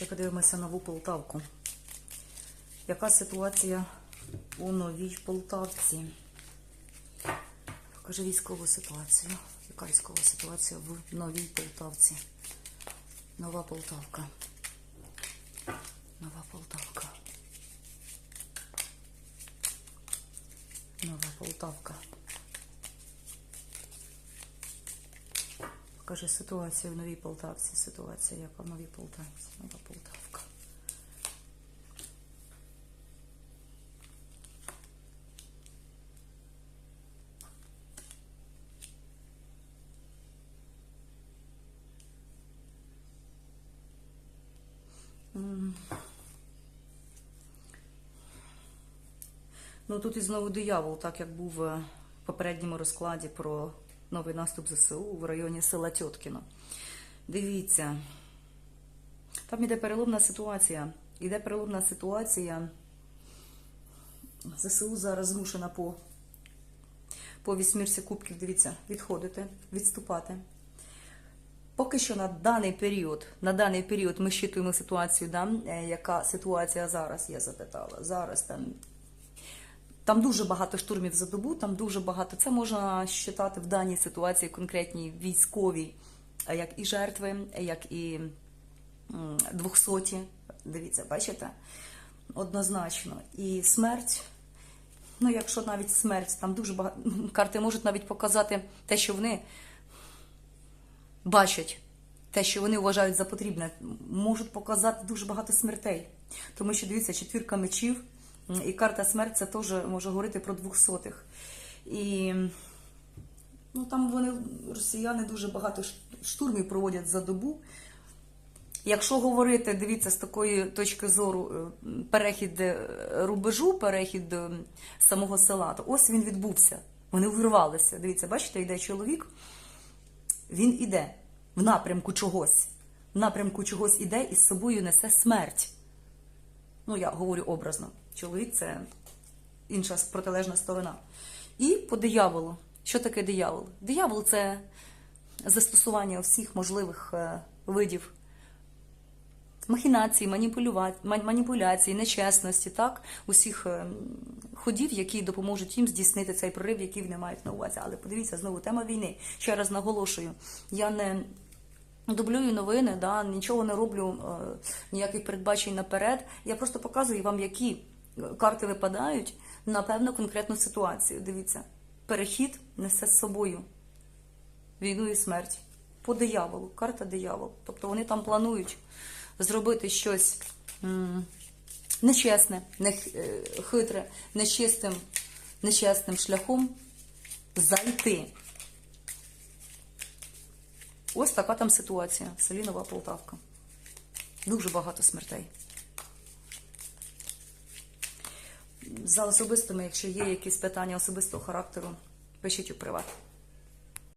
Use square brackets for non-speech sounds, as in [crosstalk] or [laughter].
Ще подивимося нову Полтавку. Яка ситуація у новій Полтавці? Покажи військову ситуацію. Яка військова ситуація в новій Полтавці? Нова Полтавка. Нова Полтавка. Нова Полтавка. Покажи ситуацію в новій Полтавці. Ситуація, яка в новій Полтавці. Нова Полтавка. Ну тут і знову диявол, так як був е, в попередньому розкладі про новий наступ ЗСУ в районі села Тьоткіно. Дивіться, там іде переломна ситуація. Іде переломна ситуація. ЗСУ зараз змушена по, по вісьмірці кубків, дивіться, відходити, відступати. Поки що на даний період, на даний період ми щитуємо ситуацію, да, е, яка ситуація зараз, я запитала. Зараз там там дуже багато штурмів за добу, там дуже багато. Це можна считати в даній ситуації конкретній військовій, а як і жертви, як і двохсоті. Дивіться, бачите? Однозначно. І смерть. Ну, якщо навіть смерть, там дуже багато [laughs] карти можуть навіть показати те, що вони бачать, те, що вони вважають за потрібне, можуть показати дуже багато смертей. Тому що дивіться, четвірка мечів. І карта смерть це теж може говорити про двохсотих. І ну, там вони, росіяни, дуже багато штурмів проводять за добу. Якщо говорити, дивіться, з такої точки зору е, перехід е, рубежу, перехід е, самого села, то ось він відбувся. Вони увірвалися. Дивіться, бачите, йде чоловік, він іде в напрямку чогось. В напрямку чогось іде і з собою несе смерть. Ну, я говорю образно. Чоловік це інша протилежна сторона. І по дияволу. Що таке диявол? Диявол це застосування всіх можливих е, видів махінацій, маніпуляцій, нечесності, так? усіх е, ходів, які допоможуть їм здійснити цей прорив, який вони мають на увазі. Але подивіться, знову тема війни. Ще раз наголошую, я не дублюю новини, да, нічого не роблю, е, ніяких передбачень наперед. Я просто показую вам, які карти випадають на певну конкретну ситуацію. Дивіться, перехід несе з собою війну і смерть. По дияволу, карта диявол. Тобто вони там планують зробити щось нечесне, е, хитре, нечистим, нечесним шляхом зайти. Ось така там ситуація. в селі Нова Полтавка. Дуже багато смертей. За особистими, якщо є якісь питання особистого характеру, пишіть у приват.